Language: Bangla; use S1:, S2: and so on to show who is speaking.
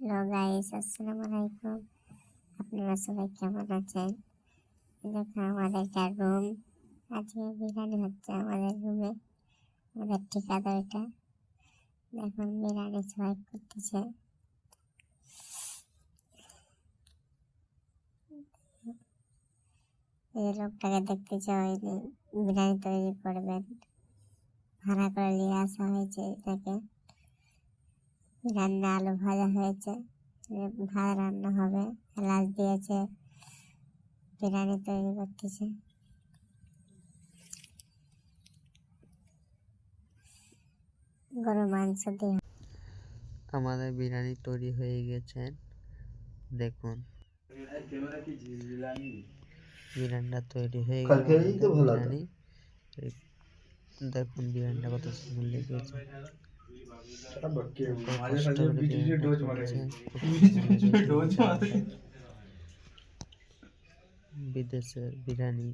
S1: হ্যালো গাইস আসসালামু আলাইকুম আপনারা সবাই কেমন আছেন? দেখো আমাদের একটা রুম আজকে বিরিয়ানি হচ্ছে আমাদের রুমে আমাদের ঠিকাদার এটা দেখুন, বিরিয়ানি সবাই করতেছে। এই লোকটাকে দেখতেছে, ওই বিরিয়ানি তৈরি করবেন। ভাড়া করে নিয়ে আসা হয়েছে এটাকে। রান্না আলু ভাজা হয়েছে। ভাত রান্না হবে। এলাচ দিয়েছে। বিরিয়ানি তৈরি করতেছে। গরু মাংস দিয়ে
S2: আমাদের বিরিয়ানি তৈরি হয়ে গেছে। দেখুন। বিরিয়ানিটা তৈরি হয়ে গেল
S3: কালকে তো
S2: আমাদের
S3: ভালো হতো।
S2: বিরিয়ানি দেখুন বিরিয়ানিটা কত সুন্দর লেগেছে। কত কষ্ট করে বিরিয়ানিটা করেছে, কত সুন্দর লেগেছে। বিদেশের বিরিয়ানি